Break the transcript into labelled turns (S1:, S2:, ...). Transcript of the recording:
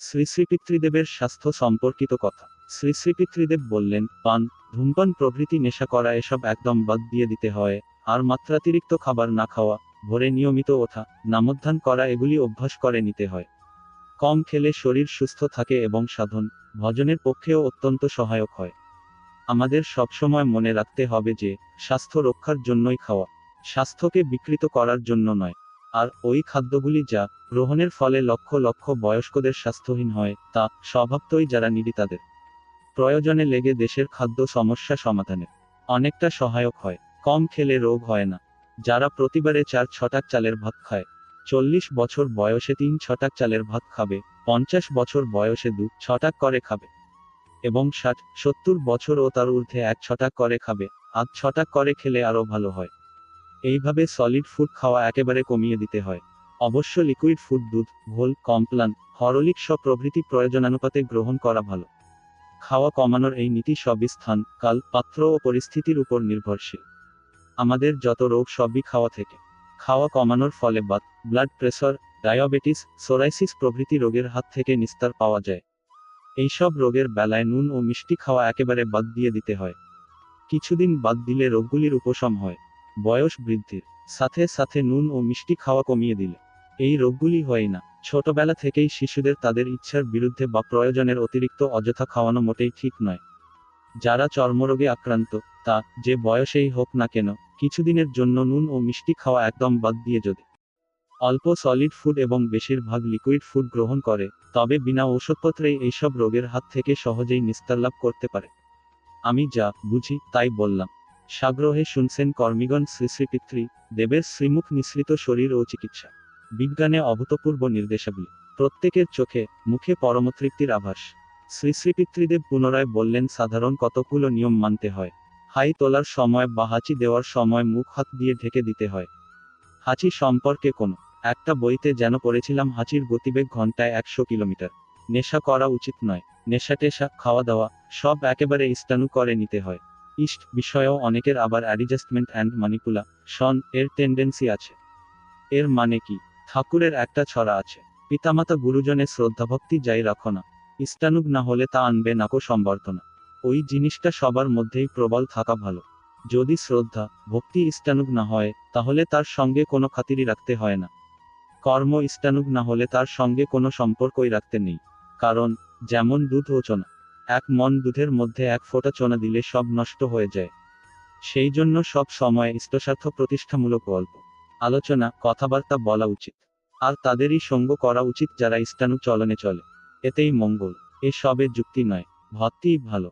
S1: শ্রী শ্রী পিতৃদেবের স্বাস্থ্য সম্পর্কিত কথা। শ্রী শ্রী পিতৃদেব বললেন, পান, ধূমপান প্রভৃতি নেশা করা এসব একদম বাদ দিয়ে দিতে হয়, আর মাত্রাতিরিক্ত খাবার না খাওয়া, ভোরে নিয়মিত ওঠা নামোদ্ধান করা এগুলি অভ্যাস করে নিতে হয়। কম খেলে শরীর সুস্থ থাকে এবং সাধন, ভজনের পক্ষেও অত্যন্ত সহায়ক হয়। আমাদের সবসময় মনে রাখতে হবে যে, স্বাস্থ্য রক্ষার জন্যই খাওয়া, স্বাস্থ্যকে বিকৃত করার জন্য নয়। আর ওই খাদ্যগুলি যা গ্রহণের ফলে লক্ষ লক্ষ বয়স্কদের স্বাস্থ্যহীন হয়, তা স্বভাবতই যারা নিডি তাদের প্রয়োজনে লেগে দেশের খাদ্য সমস্যা সমাধানে অনেকটা সহায়ক হয়, কম খেলে রোগ হয় না। যারা প্রতিবারে চার ছটাক চালের ভাত খায়, চল্লিশ বছর বয়সে তিন ছটাক চালের ভাত খাবে, পঞ্চাশ বছর বয়সে দু ছটাক করে খাবে এবং ষাট, সত্তর বছর ও তার ঊর্ধ্বে এক ছটাক করে খাবে, আধ ছটাক করে খেলে আরও ভালো হয়। এইভাবে সলিড ফুড খাওয়া একেবারে কমিয়ে দিতে হয়। অবশ্য লিকুইড ফুড দুধ, ঘোল, কমপ্লান হরলিক সব প্রভৃতি প্রয়োজনানুপাতে গ্রহণ করা ভালো। খাওয়া কমানোর এই নীতি সবই স্থান কাল, পাত্র ও পরিস্থিতির উপর নির্ভরশীল। আমাদের যত রোগ সবই খাওয়া থেকে। খাওয়া কমানোর ফলে Baat blood pressure diabetes psoriasis প্রভৃতি রোগের হাত থেকে নিস্তার পাওয়া যায়। এইসব রোগের বেলায় নুন ও মিষ্টি খাওয়া একেবারে বাদ দিয়ে দিতে হয়। কিছুদিন বাদ দিলে রোগগুলির উপশম হয়। বয়স বৃদ্ধির। সাথে সাথে নুন ও মিষ্টি খাওয়া কমিয়ে দিলে। এই রোগগুলি হয় না। ছোটবেলা থেকেই শিশুদের তাদের ইচ্ছার বিরুদ্ধে বা প্রয়োজনের অতিরিক্ত অযথা খাওয়ানো মোটেই ঠিক নয়। যারা চর্মরোগে আক্রান্ত, তা, যে বয়সেই হোক না কেন, কিছুদিনের জন্য নুন ও মিষ্টি খাওয়া একদম বাদ দিয়ে যদি অল্প সলিড ফুড এবং বেশিরভাগ লিকুইড ফুড গ্রহণ করে, তবে বিনা ঔষধপত্রেই এইসব রোগের হাত থেকে সহজেই নিস্তার লাভ করতে পারে। আমি যা বুঝি তাই বললাম। সাগ্রহে শুনছেন কর্মীগণ শ্রী দেবের শ্রীমুখ মিশ্রিত শরীর ও চিকিৎসা। বিজ্ঞানে অভূতপূর্ব নির্দেশাবলী। প্রত্যেকের চোখে, মুখে পরমতৃপ্তির আভাস। শ্রী শ্রী পিতৃদেব পুনরায় বললেন, সাধারণ কতগুলো নিয়ম মানতে হয়? হাই তোলার সময় বা হাঁচি দেওয়ার সময়, মুখ হাত দিয়ে ঢেকে দিতে হয়। হাঁচি সম্পর্কে কোনো। একটা বইতে যেন পড়েছিলাম, হাঁচির গতিবেগ ঘন্টায় একশো কিলোমিটার। নেশা করা উচিত নয়। নেশা টেশা খাওয়া দাওয়া সব একেবারে ইস্টানু করে নিতে হয়। ইস্ট বিষয়েও অনেকের আবার অ্যাডজাস্টমেন্ট অ্যান্ড মানিপুলা শন এর টেন্ডেন্সি আছে। এর মানে কি? ঠাকুরের একটা ছড়া আছে। পিতামাতা গুরুজনের শ্রদ্ধাভক্তি যাই রাখো না। ইস্টানুক না হলে তা আনবে নাকো সম্বর্ধনা। ওই জিনিসটা সবার মধ্যেই প্রবল থাকা ভালো। যদি শ্রদ্ধা, ভক্তি ইস্টানুক না হয়, তাহলে তার সঙ্গে কোনো খাতিরই রাখতে হয় না। কর্ম ইস্টানুক না হলে তার সঙ্গে কোনো সম্পর্কই রাখতে নেই। কারণ, যেমন দুধ ও চনা। এক মন দুধের মধ্যে এক ফোঁটা চনা দিলে সব নষ্ট হয়ে যায়। সেই জন্য সব সময় ইষ্টস্বার্থ প্রতিষ্ঠামূলক গল্প, আলোচনা, কথাবার্তা বলা উচিত। আর তাদেরই সঙ্গ করা উচিত যারা ইষ্টানু চলনে চলে। এতেই মঙ্গল, এ সবে যুক্তি নয় ভক্তি ভালো।